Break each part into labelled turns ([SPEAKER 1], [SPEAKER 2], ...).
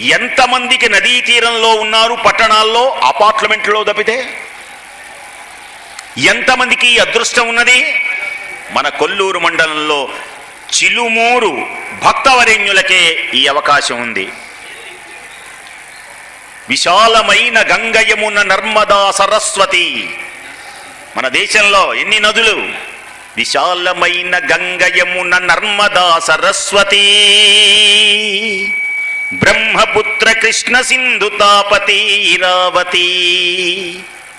[SPEAKER 1] ఎంతమందికి నదీ తీరంలో ఉన్నారు పట్టణాల్లో అపార్ట్మెంట్లో తప్పితే? ఎంతమందికి అదృష్టం ఉన్నది? మన కొల్లూరు మండలంలో చిలుమూరు భక్తవరేణ్యులకే ఈ అవకాశం ఉంది. విశాలమైన గంగయమున నర్మదా సరస్వతి. మన దేశంలో ఎన్ని నదులు? విశాలమైన గంగయమున నర్మదా సరస్వతి. బ్రహ్మపుత్ర కృష్ణ సింధు తాపతి ఇరావతి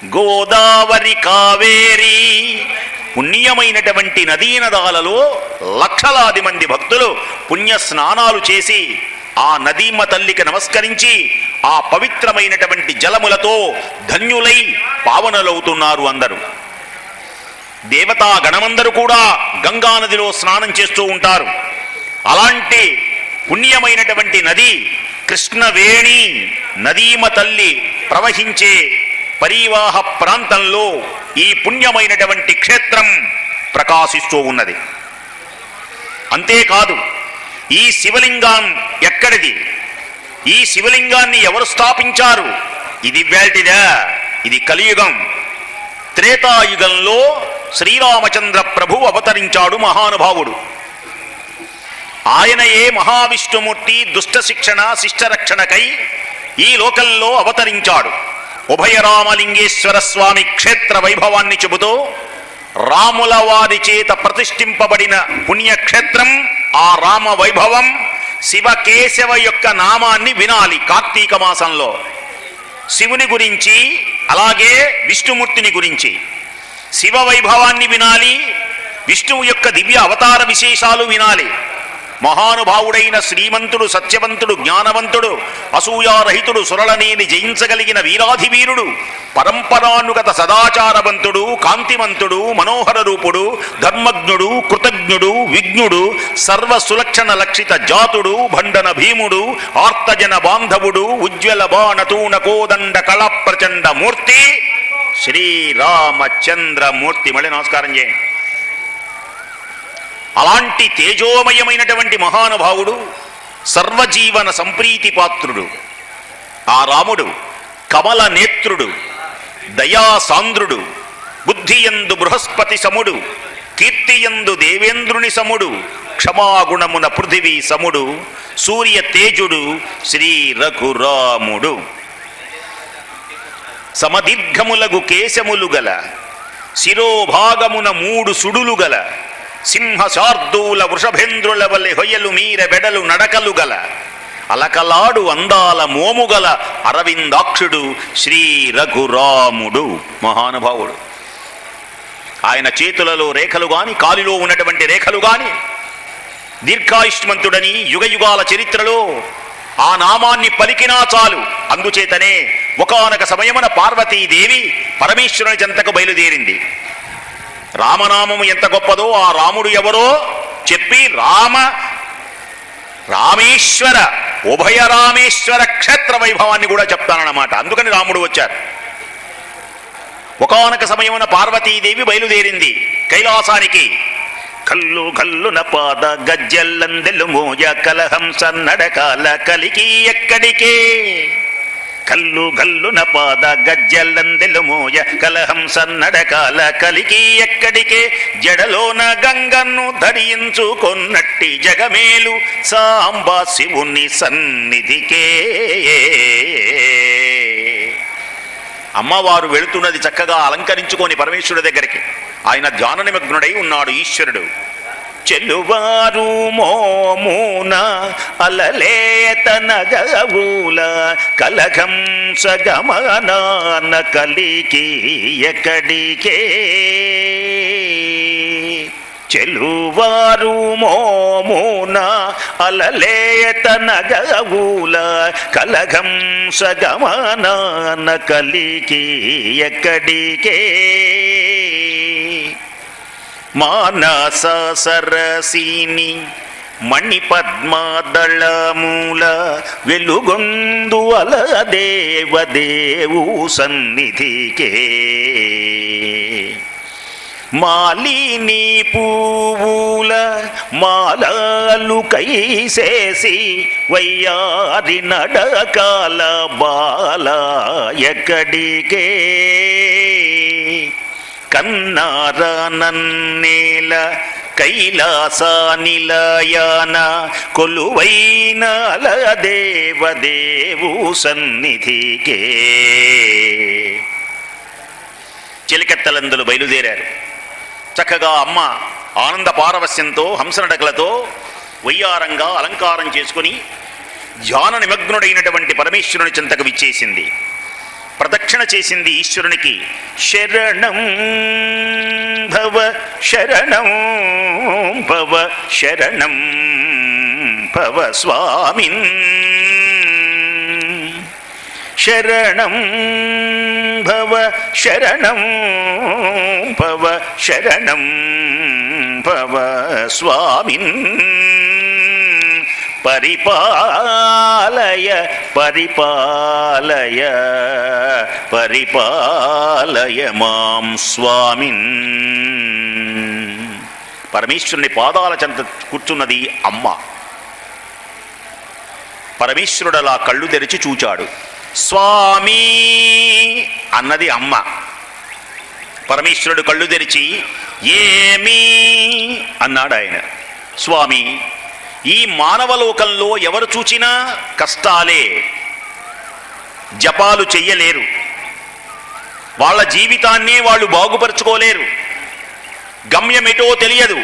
[SPEAKER 1] గోదావరి కావేరి పుణ్యమైనటువంటి నదీ నదాలలో లక్షలాది మంది భక్తులు పుణ్య స్నానాలు చేసి ఆ నదీమ తల్లికి నమస్కరించి ఆ పవిత్రమైనటువంటి జలములతో ధన్యులై పావనలవుతున్నారు అందరూ. దేవతా గణమందరూ కూడా గంగా నదిలో స్నానం చేస్తూ ఉంటారు. అలాంటి పుణ్యమైనటువంటి నది కృష్ణవేణి నదీమ తల్లి ప్రవహించే పరివాహ ప్రాంతంలో ఈ పుణ్యమైనటువంటి క్షేత్రం ప్రకాశిస్తూ ఉన్నది. అంతేకాదు ఈ శివలింగం ఎక్కడిది? ఈ శివలింగాన్ని ఎవరు స్థాపించారు? ఇది వేల్టిదా ఇది కలియుగం. త్రేతాయుగంలో శ్రీరామచంద్ర ప్రభు అవతరించాడు మహానుభావుడు. ఆయనయే మహావిష్ణుమూర్తి దుష్ట శిక్షణ శిష్టరక్షణకై ఈ లోకంలో అవతరించాడు. ఉభయరామలింగేశ్వర స్వామి క్షేత్ర వైభవాన్ని చెబుతూ రాముల వారి చేత ప్రతిష్ఠింపబడిన పుణ్యక్షేత్రం ఆ రామ వైభవం శివకేశవ యొక్క నామాన్ని వినాలి కార్తీక మాసంలో. శివుని గురించి అలాగే విష్ణుమూర్తిని గురించి. శివ వైభవాన్ని వినాలి విష్ణువు యొక్క దివ్య అవతార విశేషాలు వినాలి. మహానుభావుడైన శ్రీమంతుడు సత్యవంతుడు జ్ఞానవంతుడు అసూయారహితుడు సురళనేని జయించగలిగిన వీరాధివీరుడు పరంపరానుగత సదాచారవంతుడు కాంతిమంతుడు మనోహర రూపుడు ధర్మజ్ఞుడు కృతజ్ఞుడు విజ్ఞుడు సర్వ సులక్షణ లక్షిత జాతుడు భండన భీముడు ఆర్తజన బాంధవుడు ఉజ్వల బాణతూణ కోదండ కళ ప్రచండ మూర్తి శ్రీరామచంద్రమూర్తి. మళ్ళీ నమస్కారం చేయండి. అలాంటి తేజోమయమైనటువంటి మహానుభావుడు సర్వజీవన సంప్రీతి పాత్రుడు. ఆ రాముడు కమల నేత్రుడు దయాసాంద్రుడు బుద్ధియందు బృహస్పతి సముడు కీర్తియందు దేవేంద్రుని సముడు క్షమాగుణమున పృథివీ సముడు సూర్య తేజుడు శ్రీ రఘురాముడు. సమదీర్ఘములగు కేశములు గల శిరోభాగమున మూడు సుడులు గల సింహ శార్దూల వృషభేంద్రుల వలె హొయ్యలు మీర బెడలు నడకలు గల అలకలాడు అందాల మోముగల అరవిందాక్షుడు శ్రీ రఘురాముడు మహానుభావుడు. ఆయన చేతులలో రేఖలు గాని కాలిలో ఉన్నటువంటి రేఖలు గాని దీర్ఘాయుష్మంతుడని యుగయుగాల చరిత్రలో ఆ నామాన్ని పలికినా చాలు. అందుచేతనే ఒకనొక సమయమున పార్వతీదేవి పరమేశ్వరుని చెంతకు బయలుదేరింది. రామనామము ఎంత గొప్పదో ఆ రాముడు ఎవరో చెప్పి రామ రామేశ్వర ఉభయ రామేశ్వర క్షేత్ర వైభవాన్ని కూడా చెప్తానన్నమాట. అందుకని రాముడు వచ్చారు ఒకనొక సమయమున పార్వతీదేవి బయలుదేరింది కైలాసానికి. కల్లు కల్లున పాద గజ్జల్లందెలు మోయ కలహంస నడకాల కలికి ఎక్కడికే? కల్లు గల్లున పాద గజ్జల్లందెలు మోయ కలహంస నడకాల కలికి ఎక్కడికే జడలోన గంగన్ను ధరించుకొన్నట్టి జగమేలు సాంబా శివుని సన్నిధికే. అమ్మవారు వెళుతున్నది చక్కగా అలంకరించుకొని పరమేశ్వరుడి దగ్గరికి. ఆయన ధ్యాన నిమగ్నుడై ఉన్నాడు ఈశ్వరుడు. చెలువారు మోమున అలలేతనగవుల కలగం సగమనాన కలికి ఎక్కడికే? చెలువారు మోమున అలలేతనగవుల కలగం సగమనాన కలికి ఎక్కడికే? మానస సరసీని మణిపద్మదళమూల వెలుగొందు అలదేవదేవు సన్నిధికే. మాలిని పూవుల మాలలు కైసేసి వయ్యారి నడకాల బాల ఎక్కడికే. కన్నార నన్నేల కైలాస నిలయాన కొలువైన దేవదేవు సన్నిధికే. చిలికెత్తలందులు బయలుదేరారు. చక్కగా అమ్మ ఆనంద పారవస్యంతో హంసనడకలతో వయ్యారంగా అలంకారం చేసుకుని ధ్యాన నిమగ్నుడైనటువంటి పరమేశ్వరుని చింతకు విచ్చేసింది. ప్రదక్షిణ చేసింది ఈశ్వరునికి. శరణం భవ శరణం భవ శరణం భవ స్వామిన్. శరణం భవ శరణం భవ శరణం భవ స్వామిన్. పరిపాలయ పరిపాలయ పరిపాలయ మాం స్వామిన్. పరమేశ్వరుని పాదాల చెంత కూర్చున్నది అమ్మ. పరమేశ్వరుడలా కళ్ళు తెరిచి చూచాడు. స్వామి అన్నది అమ్మ. పరమేశ్వరుడు కళ్ళు తెరిచి ఏమి? అన్నాడు ఆయన స్వామి ఈ మానవలోకంలో ఎవరు చూచినా కష్టాలే. జపాలు చెయ్యలేరు. వాళ్ళ జీవితాన్నే వాళ్ళు బాగుపరుచుకోలేరు. గమ్యమిటో తెలియదు.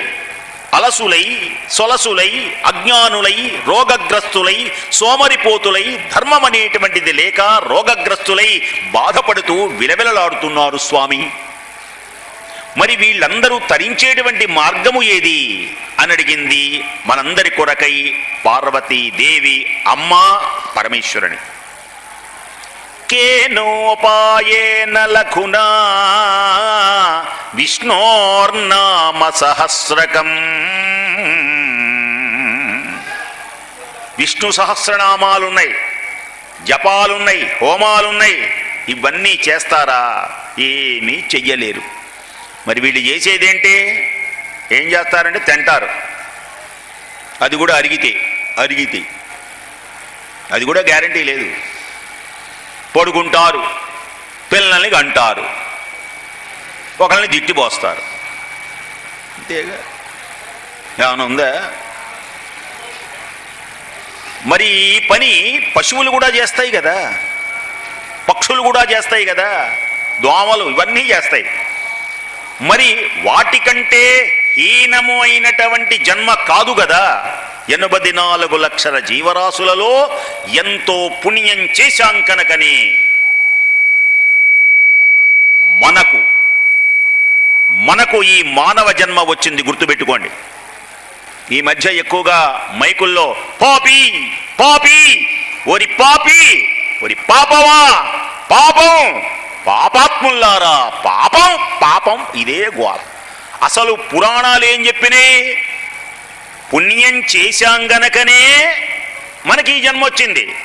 [SPEAKER 1] అలసులై సొలసులై అజ్ఞానులై రోగగ్రస్తులై సోమరిపోతులై ధర్మం అనేటువంటిది లేక రోగగ్రస్తులై బాధపడుతూ విలవిలలాడుతున్నారు స్వామి. మరి వీళ్ళందరూ తరించేటువంటి మార్గము ఏది? అని అడిగింది మనందరి కొరకై పార్వతీదేవి అమ్మ పరమేశ్వరుని. కేనోపాయేన లఘునా విష్ణోర్నామ సహస్రకం. విష్ణు సహస్రనామాలున్నాయి జపాలున్నాయి హోమాలున్నాయి ఇవన్నీ చేస్తారా? ఏమీ చెయ్యలేరు. మరి వీళ్ళు చేసేదేంటి? ఏం చేస్తారంటే తింటారు. అది కూడా అరిగితే అరిగితే. అది కూడా గ్యారంటీ లేదు. పడుకుంటారు పిల్లల్ని అంటారు ఒకళ్ళని దిట్టిపోస్తారు అంతేగా? ఏమైనా ఉందా? మరి ఈ పని పశువులు కూడా చేస్తాయి కదా. పక్షులు కూడా చేస్తాయి కదా. దోమలు ఇవన్నీ చేస్తాయి. మరి వాటికంటే హీనము అయినటువంటి జన్మ కాదు కదా ఎనభై నాలుగు లక్షల జీవరాశులలో ఎంతో పుణ్యం చేశాం కనుకని. మనకు మనకు ఈ మానవ జన్మ వచ్చింది గుర్తుపెట్టుకోండి. ఈ మధ్య ఎక్కువగా మైకుల్లో పాపి పాపి ఒరి పాపి ఒరి పాపవా పాపం. పాపాత్ముల్లారా పాపం పాపం ఇదే గోప అసలు పురాణాలు ఏం చెప్పినాయి? పుణ్యం చేశాం గనకనే మనకి ఈ జన్మ వచ్చింది.